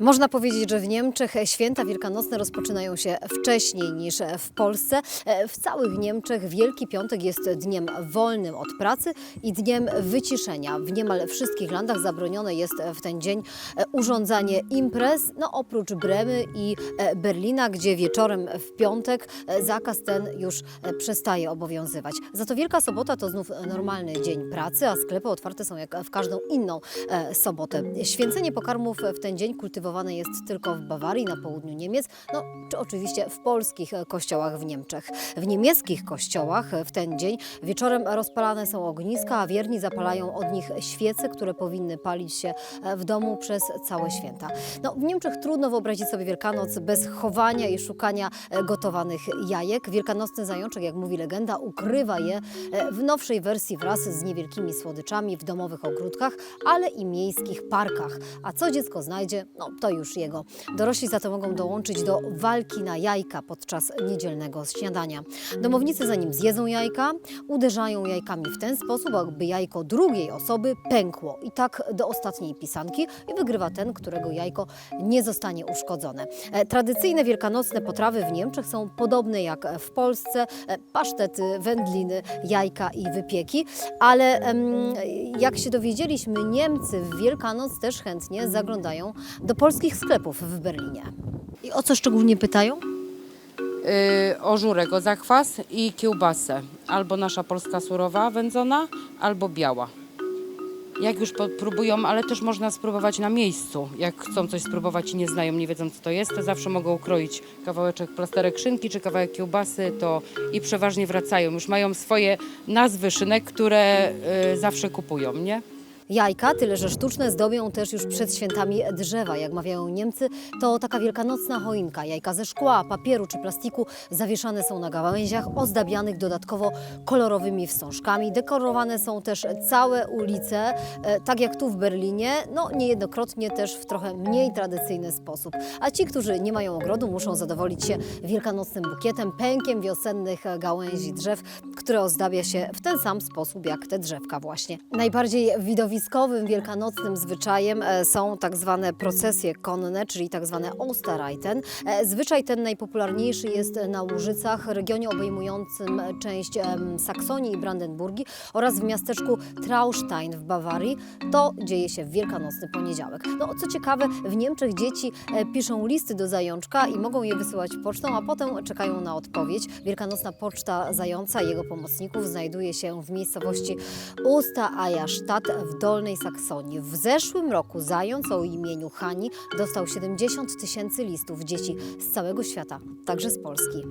Można powiedzieć, że w Niemczech święta wielkanocne rozpoczynają się wcześniej niż w Polsce. W całych Niemczech Wielki Piątek jest dniem wolnym od pracy i dniem wyciszenia. W niemal wszystkich landach zabronione jest w ten dzień urządzanie imprez, no oprócz Bremy i Berlina, gdzie wieczorem w piątek zakaz ten już przestaje obowiązywać. Za to Wielka Sobota to znów normalny dzień pracy, a sklepy otwarte są jak w każdą inną e, sobotę. Święcenie pokarmów w ten dzień kultywowane jest tylko w Bawarii, na południu Niemiec, no czy oczywiście w polskich e, kościołach w Niemczech. W niemieckich kościołach e, w ten dzień wieczorem rozpalane są ogniska, a wierni zapalają od nich świece, które powinny palić się e, w domu przez całe święta. No, w Niemczech trudno wyobrazić sobie Wielkanoc bez chowania i szukania gotowanych jajek. Wielkanocny zajączek, jak mówi legenda, ukrywa je w nowszej wersji wraz z niewielkimi słodyczami w domowych ogródkach, ale i miejskich parkach. A co dziecko znajdzie, no to już jego. Dorośli za to mogą dołączyć do walki na jajka podczas niedzielnego śniadania. Domownicy zanim zjedzą jajka, uderzają jajkami w ten sposób, aby jajko drugiej osoby pękło. I tak do ostatniej pisanki i wygrywa ten, którego jajko nie zostanie uszkodzone. E, Tradycyjne wielkanocne potrawy w Niemczech są podobne jak w Polsce. E, Pasztety, wędliny, jajka i wypieki. Ale jak się dowiedzieliśmy, Niemcy w Wielkanoc też chętnie zaglądają do polskich sklepów w Berlinie. I o co szczególnie pytają? y, ożurek o zakwas i kiełbasę. Albo nasza polska surowa wędzona, albo biała. Jak już próbują, ale też można spróbować na miejscu. Jak chcą coś spróbować i nie znają, nie wiedzą co to jest, to zawsze mogą ukroić kawałeczek plasterek szynki czy kawałek kiełbasy to i przeważnie wracają. Już mają swoje nazwy szynek, które y, zawsze kupują, nie? Jajka, tyle że sztuczne, zdobią też już przed świętami drzewa. Jak mawiają Niemcy, to taka wielkanocna choinka. Jajka ze szkła, papieru czy plastiku zawieszane są na gałęziach, ozdabianych dodatkowo kolorowymi wstążkami. Dekorowane są też całe ulice, e, tak jak tu w Berlinie, no niejednokrotnie też w trochę mniej tradycyjny sposób. A ci, którzy nie mają ogrodu, muszą zadowolić się wielkanocnym bukietem, pękiem wiosennych gałęzi drzew, które ozdabia się w ten sam sposób jak te drzewka właśnie. Najbardziej wielkanocnym zwyczajem e, są tak zwane procesje konne, czyli tak zwane Osterreiten. E, Zwyczaj ten najpopularniejszy jest na Łużycach, regionie obejmującym część em, Saksonii i Brandenburgii oraz w miasteczku Traustein w Bawarii. To dzieje się w wielkanocny poniedziałek. No co ciekawe, w Niemczech dzieci e, piszą listy do zajączka i mogą je wysyłać pocztą, a potem czekają na odpowiedź. Wielkanocna poczta zająca i jego pomocników znajduje się w miejscowości Usta Eierstadt w Dolnej Saksonii. W zeszłym roku zając o imieniu Hani dostał 70 tysięcy listów dzieci z całego świata, także z Polski.